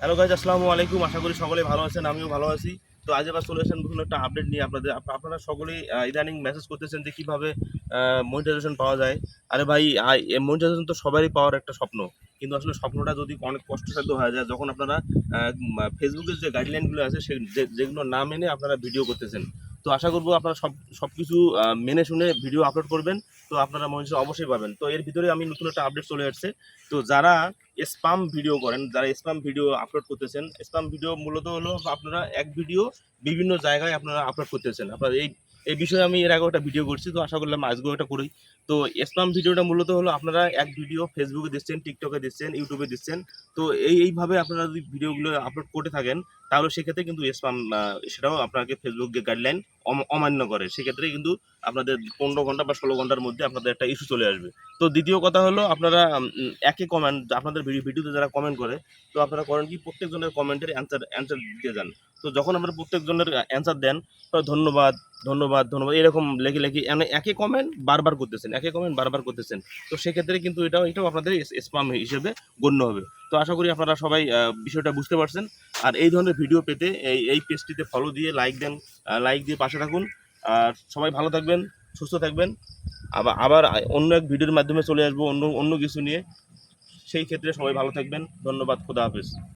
Hello guys আসসালামু আলাইকুম। আশা করি সকলে ভালো আছেন, আমিও ভালো আছি। তো আজ আবার চলে এসেছেন বিভিন্ন একটা আপডেট নিয়ে আপনাদের। আপনারা সকলেই ইদানিং মেসেজ করতেছেন যে কীভাবে মনিটাইজেশন পাওয়া যায়। আরে ভাই মনিটাইজেশন তো সবারই পাওয়ার একটা স্বপ্ন। কিন্তু আসলে স্বপ্নটা যদি অনেক কষ্টসাধ্য হয়ে যায়, যখন আপনারা ফেসবুকের যে গাইডলাইনগুলো আছে, সে যেগুলো না মেনে আপনারা ভিডিও করতেছেন। তো আশা করব আপনারা সব সব কিছু মেনে শুনে ভিডিও আপলোড করবেন। তো আপনারা মনিটাইজেশন অবশ্যই পাবেন। তো এর ভিতরে আমি নতুন একটা আপডেট চলে আসছে। তো যারা স্পাম ভিডিও করেন, যারা স্পাম ভিডিও আপলোড করতেছেন স্পাম ভিডিও মূলত হলো আপনারা এক ভিডিও বিভিন্ন জায়গায় আপনারা আপলোড করতেছেন। আপনার এই এই বিষয়ে আমি এর আগে একটা ভিডিও করছি, তো আশা করলাম আজকেও এটা করি। তো স্পাম ভিডিওটা মূলত হলো আপনারা এক ভিডিও ফেসবুকে দিচ্ছেন টিকটকে দিচ্ছেন ইউটিউবে দিচ্ছেন। তো এই, এইভাবে আপনারা যদি ভিডিওগুলো আপলোড করতে থাকেন, তাহলে সেক্ষেত্রে কিন্তু স্পাম সেটাও আপনাকে ফেসবুক গাইডলাইন অমান্য করে। সেক্ষেত্রে কিন্তু আপনাদের পনেরো ঘণ্টা বা ষোলো ঘণ্টার মধ্যে আপনাদের একটা ইস্যু চলে আসবে। তো দ্বিতীয় কথা হলো আপনারা একই কমেন্ট আপনাদের ভিডিও, ভিডিওতে যারা কমেন্ট করে, তো আপনারা করেন কি, প্রত্যেকজনের কমেন্টের অ্যান্সার অ্যান্সার দিয়ে যান। তো যখন আপনারা প্রত্যেকজনের অ্যান্সার দেন ধন্যবাদ ধন্যবাদ ধন্যবাদ, এরকম লেখে লেখে মানে একই কমেন্ট বারবার করতেছেন একই কমেন্ট বারবার করতেছেন। তো সেক্ষেত্রে কিন্তু এটাও এটাও আপনাদের স্পাম হিসেবে গণ্য হবে। তো আশা করি আপনারা সবাই বিষয়টা বুঝতে পারছেন। আর এই ধরনের ভিডিও পেতে এই এই পেজটিতে ফলো দিয়ে লাইক দেন লাইক দিয়ে পাশে থাকুন। আর সবাই ভালো থাকবেন, সুস্থ থাকবেন। আবার আবার অন্য এক ভিডিওর মাধ্যমে চলে আসব, অন্য অন্য কিছু নিয়ে। সেই ক্ষেত্রে সবাই ভালো থাকবেন। ধন্যবাদ, খোদা হাফেজ।